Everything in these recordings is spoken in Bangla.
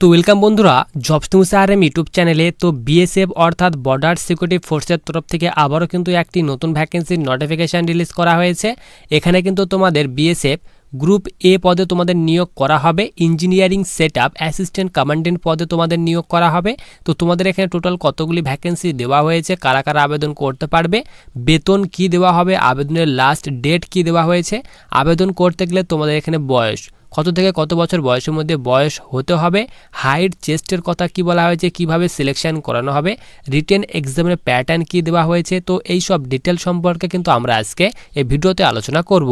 তো ওয়েলকাম বন্ধুরা jobs news R M YouTube চ্যানেলে তো বিএসএফ অর্থাৎ বর্ডার সিকিউরিটি ফোর্সের তরফ থেকে আবারও কিন্তু একটি নতুন ভ্যাকেন্সির নোটিফিকেশান রিলিজ করা হয়েছে। এখানে কিন্তু তোমাদের বিএসএফ গ্রুপ এ পদে তোমাদের নিয়োগ করা হবে engineering set up assistant commandant পদে তোমাদের নিয়োগ করা হবে। তো তোমাদের এখানে টোটাল কতগুলি ভ্যাকেন্সি দেওয়া হয়েছে, কারা কারা আবেদন করতে পারবে, বেতন কি দেওয়া হবে, আবেদনের লাস্ট ডেট কি দেওয়া হয়েছে, আবেদন করতে গেলে তোমাদের এখানে বয়স কত থেকে কত বছর বয়সের মধ্যে বয়স হতে হবে, হাইট, চেস্টের কথা কি বলা হয়েছে, কীভাবে সিলেকশন করানো হবে রিটেন এক্সামের প্যাটার্ন কি দেওয়া হয়েছে, তো এই সব ডিটেল সম্পর্কে কিন্তু আমরা আজকে এই ভিডিওতে আলোচনা করব।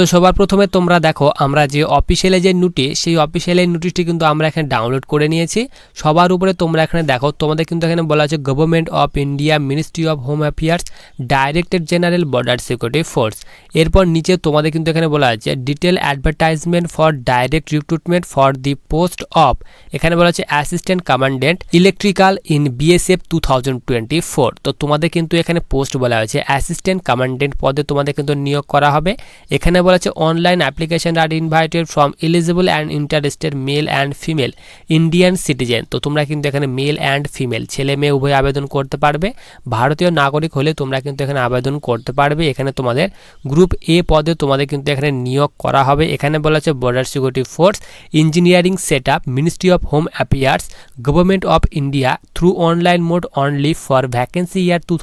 তো সবার প্রথমে তোমরা দেখো, আমরা যে অফিসিয়ালে যে নোটিশ সেই অফিসিয়ালের নোটিশটি কিন্তু আমরা এখানে ডাউনলোড করে নিয়েছি। সবার উপরে তোমরা এখানে দেখো, তোমাদের কিন্তু এখানে বলা আছে government of India ministry of home affairs director general border security force এরপর নিচে তোমাদের কিন্তু এখানে বলা আছে detail advertisement for direct recruitment for the post of এখানে বলা আছে assistant commandant electrical in BSF two thousand twenty four তো তোমাদের কিন্তু এখানে পোস্ট বলা হয়েছে অ্যাসিস্ট্যান্ট কমান্ডেন্ট পদে তোমাদের কিন্তু নিয়োগ করা হবে। এখানে বলা আছে online application are invited from eligible and interested male and female Indian citizen তো তোমরা কিন্তু এখানে মেল অ্যান্ড ফিমেল ছেলে মেয়ে উভয় আবেদন করতে পারবে। ভারতীয় নাগরিক হলে তোমরা কিন্তু এখানে আবেদন করতে পারবে। এখানে তোমাদের গ্রুপ এ পদে তোমাদের কিন্তু এখানে নিয়োগ করা হবে। এখানে বলা আছে border security force engineering set up ministry of home affairs government of India through online mode only for vacancy year two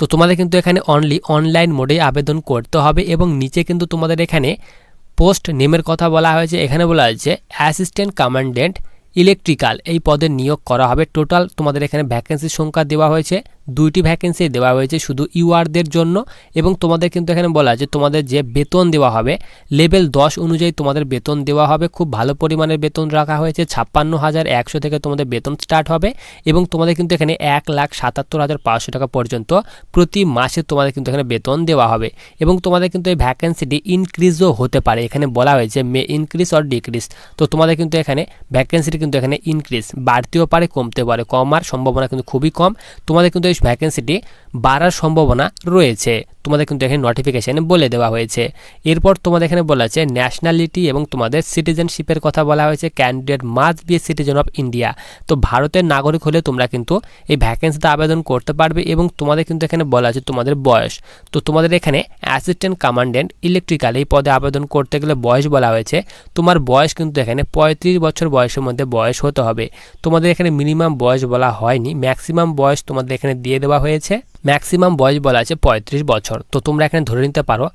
তো তোমাদের কিন্তু এখানে অনলি অনলাইন মোডে আবেদন করতে হবে এবং নিচে কিন্তু তোমাদের এখানে পোস্ট নেমের কথা বলা হয়েছে, এখানে বলা হয়েছে অ্যাসিস্ট্যান্ট কমান্ডেন্ট ইলেকট্রিক্যাল, এই পদে নিয়োগ করা হবে। টোটাল তোমাদের এখানে ভ্যাকেন্সির সংখ্যা দেওয়া হয়েছে দুইটি ভ্যাকেন্সি দেওয়া হয়েছে শুধু ইউআরদের জন্য এবং তোমাদের কিন্তু এখানে বলা আছে তোমাদের যে বেতন দেওয়া হবে লেভেল দশ অনুযায়ী তোমাদের বেতন দেওয়া হবে, খুব ভালো পরিমাণের বেতন রাখা হয়েছে, ছাপ্পান্ন হাজার একশো থেকে তোমাদের বেতন স্টার্ট হবে এবং তোমাদের কিন্তু এখানে এক লাখ সাতাত্তর হাজার পাঁচশো টাকা পর্যন্ত প্রতি মাসে তোমাদের কিন্তু এখানে বেতন দেওয়া হবে এবং তোমাদের কিন্তু এই ভ্যাকেন্সিটি ইনক্রিজও হতে পারে। এখানে বলা হয়েছে মে ইনক্রিজ অর ডিক্রিজ তো তোমাদের কিন্তু এখানে ভ্যাকেন্সিটি কিন্তু এখানে ইনক্রিজ বাড়তেও পারে কমতে পারে কমার সম্ভাবনা কিন্তু খুবই কম। তোমাদের কিন্তু এই ভ্যাকেন্সিটি বাড়ার সম্ভাবনা রয়েছে। তোমাদের কিন্তু এখানে নোটিফিকেশানে বলে দেওয়া হয়েছে। এরপর তোমাদের এখানে বলা আছে ন্যাশনালিটি এবং তোমাদের সিটিজেনশিপের কথা বলা হয়েছে candidate must be citizen of India তো ভারতের নাগরিক হলে তোমরা কিন্তু এই ভ্যাকেন্সিতে আবেদন করতে পারবে এবং তোমাদের কিন্তু এখানে বলা আছে তোমাদের বয়স। তো তোমাদের এখানে অ্যাসিস্ট্যান্ট কমান্ডেন্ট ইলেকট্রিক্যাল এই পদে আবেদন করতে গেলে বয়স বলা হয়েছে। তোমার বয়স কিন্তু এখানে পঁয়ত্রিশ বছর বয়সের মধ্যে বয়স হতে হবে। তোমাদের এখানে মিনিমাম বয়স বলা হয়নি। ম্যাক্সিমাম বয়স তোমাদের এখানে দিয়ে দেওয়া হয়েছে। ম্যাক্সিমাম বয়স বলা আছে পঁয়ত্রিশ বছর। তো তোমরা এখানে ধরে নিতে পারো,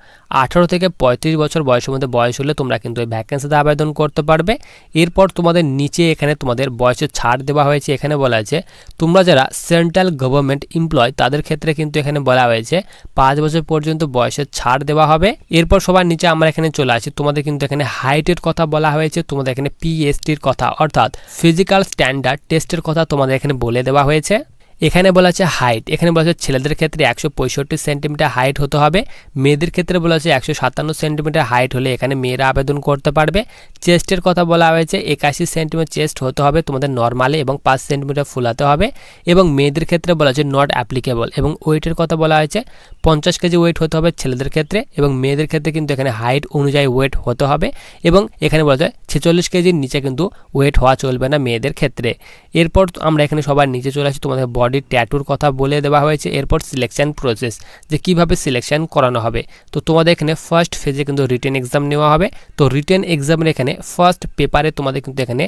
আঠারো থেকে পঁয়ত্রিশ বছর বয়সের মধ্যে বয়স হলে তোমরা কিন্তু ওই ভ্যাকেন্সিতে আবেদন করতে পারবে। এরপর তোমাদের নিচে এখানে তোমাদের বয়সের ছাড় দেওয়া হয়েছে। এখানে বলা আছে, তোমরা যারা সেন্ট্রাল গভর্নমেন্ট এমপ্লয় তাদের ক্ষেত্রে কিন্তু এখানে বলা হয়েছে, পাঁচ বছর পর্যন্ত বয়সের ছাড় দেওয়া হবে। এরপর সবার নিচে আমরা এখানে চলে আসি। তোমাদের কিন্তু এখানে হাইটের কথা বলা হয়েছে। তোমাদের এখানে পিএসটির কথা, অর্থাৎ ফিজিক্যাল স্ট্যান্ডার্ড টেস্টের কথা তোমাদের এখানে বলে দেওয়া হয়েছে। এখানে বলা আছে হাইট এখানে বলা আছে ছেলেদের ক্ষেত্রে একশো পঁয়ষট্টি সেন্টিমিটার হাইট হতে হবে, মেয়েদের ক্ষেত্রে বলা আছে একশো সাতান্ন সেন্টিমিটার হাইট হলে এখানে মেয়েরা আবেদন করতে পারবে। চেস্টের কথা বলা হয়েছে, একাশি সেন্টিমিটার চেস্ট হতে হবে, তোমাদের নর্মালে এবং পাঁচ সেন্টিমিটার ফুলাতে হবে এবং মেয়েদের ক্ষেত্রে বলা আছে নট অ্যাপ্লিকেবল এবং ওয়েটের কথা বলা হয়েছে, পঞ্চাশ কেজি ওয়েট হতে হবে ছেলেদের ক্ষেত্রে এবং মেয়েদের ক্ষেত্রে কিন্তু এখানে হাইট অনুযায়ী ওয়েট হতে হবে এবং এখানে বলা যায় ছেচল্লিশ কেজির নিচে কিন্তু ওয়েট হওয়া চলবে না মেয়েদের ক্ষেত্রে। এরপর আমরা এখানে সবার নিচে চলে আসি, তোমাদের বডির ট্যাটুর কথা বলে দেওয়া হয়েছে। এরপর সিলেকশন প্রসেস যে কীভাবে সিলেকশন করানো হবে। তো তোমাদের এখানে ফার্স্ট ফেজে কিন্তু রিটেন এক্সাম নেওয়া হবে। তো রিটেন এক্সামের এখানে ফার্স্ট পেপারে তোমাদের কিন্তু এখানে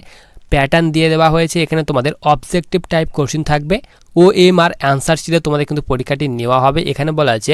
প্যাটার্ন দিয়ে দেওয়া হয়েছে। এখানে তোমাদের অবজেক্টিভ টাইপ কোশ্চিন থাকবে। ও এম আর অ্যান্সার শিটে তোমাদের কিন্তু পরীক্ষাটি নেওয়া হবে। এখানে বলা আছে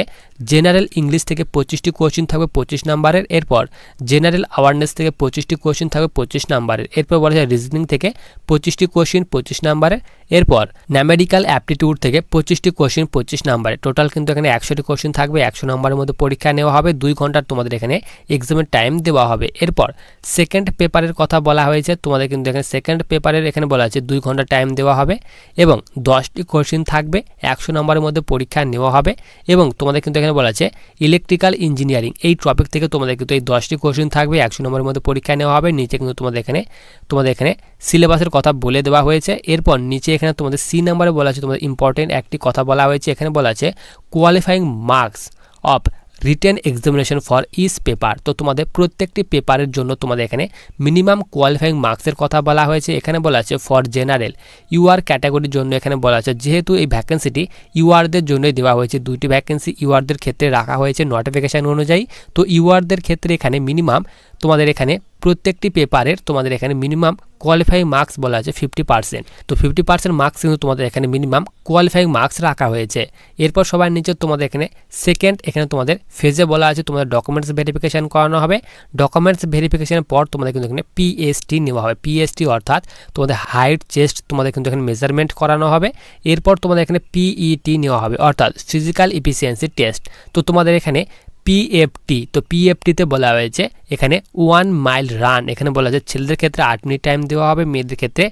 জেনারেল ইংলিশ থেকে পঁচিশটি কোশ্চিন থাকবে পঁচিশ নাম্বারের এরপর জেনারেল অ্যাওয়ারনেস থেকে পঁচিশটি কোশ্চিন থাকবে পঁচিশ নাম্বারের এরপর বলা আছে রিজনিং থেকে পঁচিশটি কোশ্চিন পঁচিশ নাম্বারের এরপর ন্যামেডিক্যাল অ্যাপটিটিউড থেকে পঁচিশটি কোশ্চিন পঁচিশ নাম্বারে টোটাল কিন্তু এখানে একশোটি কোশ্চিন থাকবে, একশো নাম্বারের মধ্যে পরীক্ষা নেওয়া হবে। দুই ঘণ্টার তোমাদের এখানে এক্সামের টাইম দেওয়া হবে। এরপর সেকেন্ড পেপারের কথা বলা হয়েছে। তোমাদের কিন্তু এখানে সেকেন্ড পেপারের এখানে বলা আছে, দুই ঘণ্টা টাইম দেওয়া হবে এবং দশটি কোশ্চিন থাকবে, একশো নম্বরের মধ্যে পরীক্ষা নেওয়া হবে এবং তোমাদের কিন্তু এখানে বলা আছে ইলেকট্রিক্যাল ইঞ্জিনিয়ারিং এই টপিক থেকে তোমাদের কিন্তু এই দশটি কোশ্চিন থাকবে, একশো নম্বরের মধ্যে পরীক্ষা নেওয়া হবে, নিচে কিন্তু তোমাদের এখানে তোমাদের এখানে সিলেবাসের কথা বলে দেওয়া হয়েছে। এরপর নিচে এখানে তোমাদের সি নাম্বারে বলা আছে, তোমাদের ইম্পর্টেন্ট একটি কথা বলা হয়েছে। এখানে বলা আছে qualifying marks of written examination for each paper তো তোমাদের প্রত্যেকটি পেপারের জন্য তোমাদের এখানে মিনিমাম কোয়ালিফাইং মার্কসের কথা বলা হয়েছে। এখানে বলা আছে ফর জেনারেল ইউআর ক্যাটাগরির জন্য এখানে বলা আছে। যেহেতু এই ভ্যাকেন্সিটি ইউআরদের জন্যই দেওয়া হয়েছে, দুইটি ভ্যাকেন্সি ইউআরদের ক্ষেত্রে রাখা হয়েছে নোটিফিকেশান অনুযায়ী। তো ইউআরদের ক্ষেত্রে এখানে মিনিমাম তোমাদের এখানে প্রত্যেকটি পেপারের তোমাদের এখানে মিনিমাম কোয়ালিফাইং মার্কস বলা আছে ফিফটি পার্সেন্ট তো ফিফটি পার্সেন্ট মার্কস কিন্তু তোমাদের এখানে মিনিমাম কোয়ালিফাইং মার্কস রাখা হয়েছে। এরপর সবার নিচে তোমাদের এখানে সেকেন্ড এখানে তোমাদের ফেজে বলা আছে, তোমাদের ডকুমেন্টস ভেরিফিকেশান করানো হবে। ডকুমেন্টস ভেরিফিকেশানের পর তোমাদের কিন্তু এখানে পিএসটি নেওয়া হবে। পিএসটি অর্থাৎ তোমাদের হাইট চেস্ট তোমাদের কিন্তু এখানে মেজারমেন্ট করানো হবে। এরপর তোমাদের এখানে পিইটি নেওয়া হবে, অর্থাৎ ফিজিক্যাল ইফিসিয়েন্সি টেস্ট তো তোমাদের এখানে পিএফটি তো পিএফটিতে বলা হয়েছে, এখানে ওয়ান মাইল রান এখানে বলা হয়েছে ছেলেদের ক্ষেত্রে আট মিনিট টাইম দেওয়া হবে, মেয়েদের ক্ষেত্রে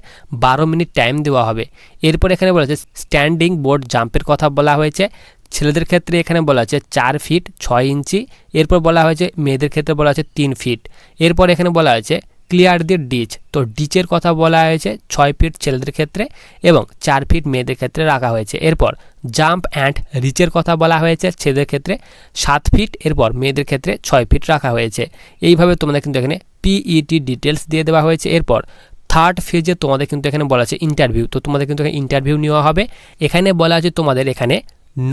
বারো মিনিট টাইম দেওয়া হবে। এরপর এখানে বলা হয়েছে স্ট্যান্ডিং বোর্ড জাম্পের কথা বলা হয়েছে, ছেলেদের ক্ষেত্রে এখানে বলা আছে চার ফিট ছয় ইঞ্চি, এরপর বলা হয়েছে মেয়েদের ক্ষেত্রে বলা আছে তিন ফিট এরপর এখানে বলা হয়েছে ক্লিয়ার দি ডিচ। তো ডিচের কথা বলা হয়েছে, ছয় ফিট ছেলেদের ক্ষেত্রে এবং চার ফিট মেয়েদের ক্ষেত্রে রাখা হয়েছে। এরপর জাম্প অ্যান্ড রিচের কথা বলা হয়েছে, ছেলেদের ক্ষেত্রে সাত ফিট, এরপর মেয়েদের ক্ষেত্রে ছয় ফিট রাখা হয়েছে। এইভাবে তোমাদের কিন্তু এখানে পিইটি ডিটেলস দিয়ে দেওয়া হয়েছে। এরপর থার্ড ফেজে তোমাদের কিন্তু এখানে বলা আছে ইন্টারভিউ তো তোমাদের কিন্তু এখানে ইন্টারভিউ নেওয়া হবে। এখানে বলা আছে তোমাদের এখানে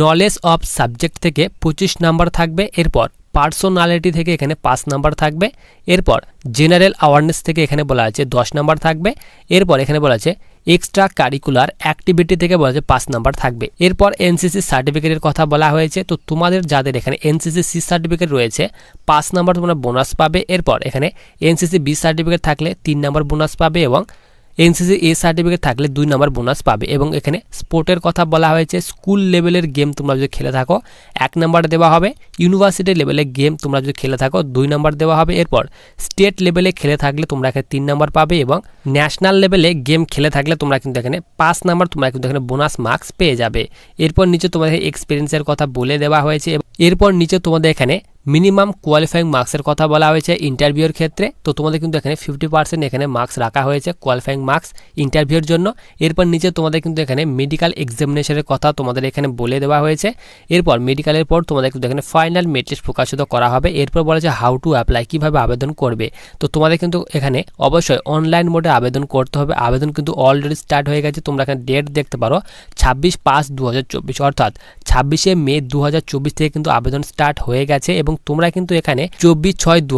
নলেজ অফ সাবজেক্ট থেকে পঁচিশ নাম্বার থাকবে। এরপর পার্সোনালিটি থেকে এখানে পাঁচ নাম্বার থাকবে। এরপর জেনারেল অ্যাওয়ারনেস থেকে এখানে বলা আছে দশ নাম্বার থাকবে। এরপর এখানে বলা আছে এক্সট্রা কারিকুলার অ্যাক্টিভিটি থেকে বলা আছে পাঁচ নাম্বার থাকবে। এরপর এনসিসি সার্টিফিকেটের কথা বলা হয়েছে। তো তোমাদের যাদের এখানে এনসিসি সি সার্টিফিকেট রয়েছে, পাঁচ নাম্বার তোমরা বোনাস পাবে। এরপর এখানে এনসিসি বি সার্টিফিকেট থাকলে তিন নাম্বার বোনাস পাবে এবং এনসিসি এ সার্টিফিকেট থাকলে দুই নম্বর বোনাস পাবে এবং এখানে স্পোর্টের কথা বলা হয়েছে, স্কুল লেভেলের গেম তোমরা যদি খেলে থাকো, এক নাম্বার দেওয়া হবে। ইউনিভার্সিটি লেভেলের গেম তোমরা যদি খেলে থাকো, দুই নাম্বার দেওয়া হবে। এরপর স্টেট লেভেলে খেলে থাকলে তোমরা এখানে তিন নাম্বার পাবে এবং ন্যাশনাল লেভেলে গেম খেলে থাকলে তোমরা কিন্তু এখানে পাঁচ নাম্বার তোমরা কিন্তু এখানে বোনাস মার্কস পেয়ে যাবে। এরপর নিচে তোমাদের এক্সপিরিয়েন্সের কথা বলে দেওয়া হয়েছে এরপর নিচে তোমাদের এখানে মিনিমাম কোয়ালিফাইং মার্কসের কথা বলা হয়েছে ইন্টারভিউর ক্ষেত্রে। তো তোমাদের কিন্তু এখানে ফিফটি পার্সেন্ট এখানে মার্কস রাখা হয়েছে কোয়ালিফাইং মার্কস ইন্টারভিউর জন্য। এরপর নিচে তোমাদের কিন্তু এখানে মেডিকেল এক্সামিনেশনের কথা তোমাদের এখানে বলে দেওয়া হয়েছে। এরপর মেডিকেলের পর তোমাদের কিন্তু এখানে ফাইনাল মেট্রিক প্রকাশিত করা হবে। এরপর বলা যে হাউ টু অ্যাপ্লাই কীভাবে আবেদন করবে। তো তোমাদের কিন্তু এখানে অবশ্যই অনলাইন মোডে আবেদন করতে হবে। আবেদন কিন্তু অলরেডি স্টার্ট হয়ে গেছে। তোমরা এখানে ডেট দেখতে পারো, ছাব্বিশ পাঁচ দু অর্থাৎ ছাব্বিশে মে দু হাজার চব্বিশ থেকে কিন্তু আবেদন স্টার্ট হয়ে গেছে এবং তোমরা কিন্তু এখানে চব্বিশ ছয় দু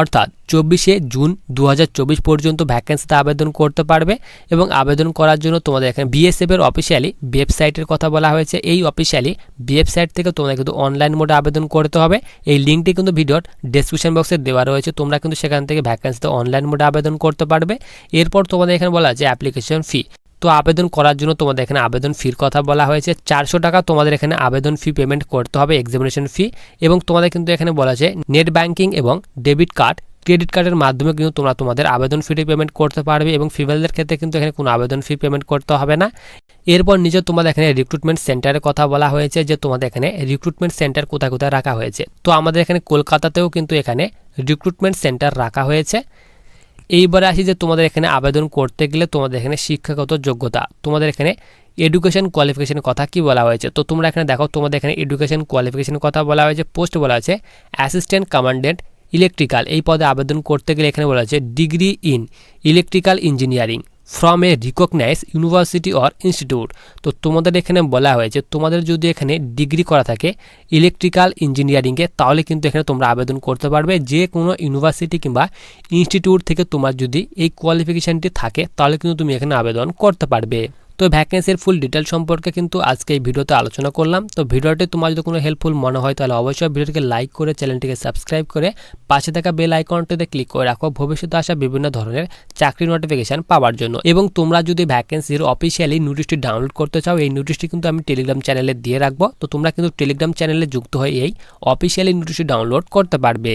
অর্থাৎ চব্বিশে জুন দু হাজার চব্বিশ পর্যন্ত ভ্যাকেন্সিতে আবেদন করতে পারবে এবং আবেদন করার জন্য তোমাদের এখানে বিএসএফ এর অফিসিয়ালি ওয়েবসাইটের কথা বলা হয়েছে। এই অফিসিয়ালি ওয়েবসাইট থেকে তোমাদের কিন্তু অনলাইন মোডে আবেদন করতে হবে। এই লিঙ্কটি কিন্তু ভিডিওর ডেসক্রিপশন বক্সে দেওয়া রয়েছে। তোমরা কিন্তু সেখান থেকে ভ্যাকেন্সিতে অনলাইন মোডে আবেদন করতে পারবে। এরপর তোমাদের এখানে বলা আছে অ্যাপ্লিকেশন ফি তো আবেদন করার জন্য তোমাদের এখানে আবেদন ফির কথা বলা হয়েছে। চারশো টাকা তোমাদের এখানে আবেদন ফি পেমেন্ট করতে হবে এক্সামিনেশন ফি এবং তোমাদের কিন্তু এখানে বলা আছে নেট ব্যাঙ্কিং এবং ডেবিট কার্ড ক্রেডিট কার্ডের মাধ্যমে কিন্তু তোমরা তোমাদের আবেদন ফিটি পেমেন্ট করতে পারবে এবং ফিমেলদের ক্ষেত্রে কিন্তু এখানে কোনো আবেদন ফি পেমেন্ট করতে হবে না। এরপর নিচে তোমাদের এখানে রিক্রুটমেন্ট সেন্টারের কথা বলা হয়েছে যে তোমাদের এখানে রিক্রুটমেন্ট সেন্টার কোথায় কোথায় রাখা হয়েছে। তো আমাদের এখানে কলকাতাতেও কিন্তু এখানে রিক্রুটমেন্ট সেন্টার রাখা হয়েছে। এইবারে আসি যে তোমাদের এখানে আবেদন করতে গেলে তোমাদের এখানে শিক্ষাগত যোগ্যতা। তোমাদের এখানে এডুকেশন কোয়ালিফিকেশনের কথা কি বলা হয়েছে? তো তোমরা এখানে দেখো, তোমাদের এখানে এডুকেশন কোয়ালিফিকেশনের কথা বলা হয়েছে পোস্ট বলা হয়েছে অ্যাসিস্ট্যান্ট কমান্ডেন্ট ইলেকট্রিক্যাল এই পদে আবেদন করতে গেলে এখানে বলা হয়েছে degree in electrical engineering from a recognise university or institute তো তোমাদের এখানে বলা হয়েছে, তোমাদের যদি এখানে ডিগ্রি করা থাকে ইলেকট্রিক্যাল ইঞ্জিনিয়ারিংয়ে তাহলে কিন্তু এখানে তোমরা আবেদন করতে পারবে। যে কোনো ইউনিভার্সিটি কিংবা ইনস্টিটিউট থেকে তোমার যদি এই কোয়ালিফিকেশানটি থাকে, তাহলে কিন্তু তুমি এখানে আবেদন করতে পারবে। তো ভ্যাকেন্সির ফুল ডিটেল সম্পর্কে কিন্তু আজকে এই ভিডিওতে আলোচনা করলাম। তো ভিডিওটি তোমার যদি কোনো হেল্পফুল মনে হয়, তাহলে অবশ্যই ভিডিওটিকে লাইক করে চ্যানেলটিকে সাবস্ক্রাইব করে পাশে থাকা বেল আইকনটিতে ক্লিক করে রাখো ভবিষ্যতে আসা বিভিন্ন ধরনের চাকরি নোটিফিকেশান পাওয়ার জন্য। এবং তোমরা যদি ভ্যাকেন্সির অফিসিয়ালি নোটিশটি ডাউনলোড করতে চাও, এই নোটিশটি কিন্তু আমি টেলিগ্রাম চ্যানেলে দিয়ে রাখব। তো তোমরা কিন্তু টেলিগ্রাম চ্যানেলে যুক্ত হয়ে এই অফিসিয়ালি নোটিশটি ডাউনলোড করতে পারবে।